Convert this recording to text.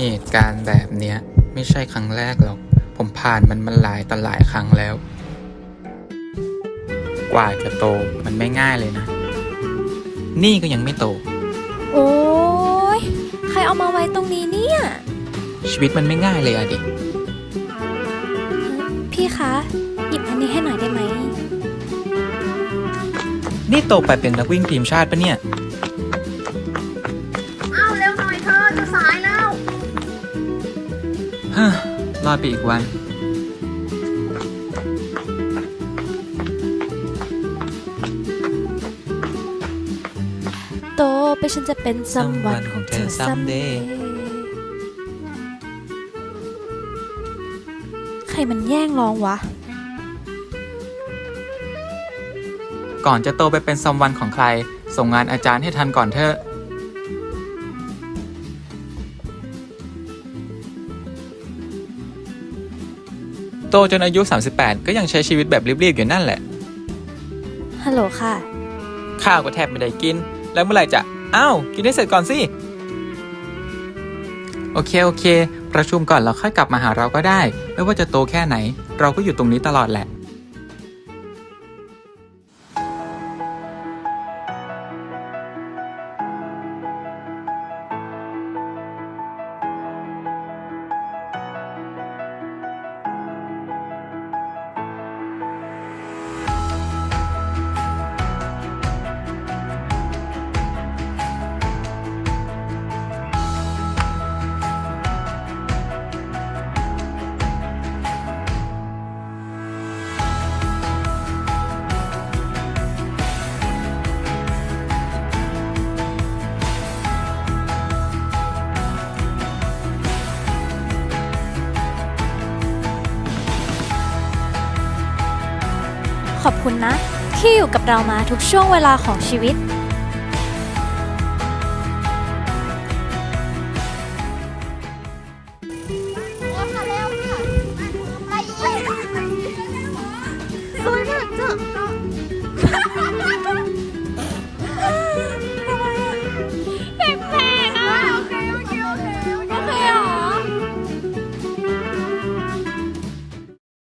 เหตุการณ์แบบเนี้ยไม่ใช่ครั้งแรกหรอก ผมผ่านมันมาหลายต่อหลายครั้งแล้ว กว่าจะโตมันไม่ง่ายเลยนะ นี่ก็ยังไม่โต โอ้ยใครเอามาไว้ตรงนี้เนี่ย ชีวิตมันไม่ง่ายเลยอะดิ พี่คะ หยิบอันนี้ให้หน่อยได้ไหม นี่โตไปเป็นนักวิ่งทีมชาติปะเนี่ย ฮ่รอดไปอีกวัน โตไปฉันจะเป็นซัมวัน Someone ของเธอของเธอ someday someday ใครมันแย่งร้องวะ ก่อนจะโตไปเป็นซัมวันของใคร ส่งงานอาจารย์ให้ทันก่อนเถอะ โตจนอายุ 38 ก็ยังใช้ชีวิตแบบรีบๆอยู่นั่นแหละ ฮัลโหลค่ะ ข้าวก็แทบไม่ได้กิน แล้วเมื่อไหร่จะ อ้าว กินให้เสร็จก่อนสิ โอเค โอเค ประชุมก่อนแล้วค่อยกลับมาหาเราก็ได้ ไม่ว่าจะโตแค่ไหน เราก็อยู่ตรงนี้ตลอดแหละ ขอบคุณนะ ที่อยู่กับเรามาทุกช่วงเวลาของชีวิต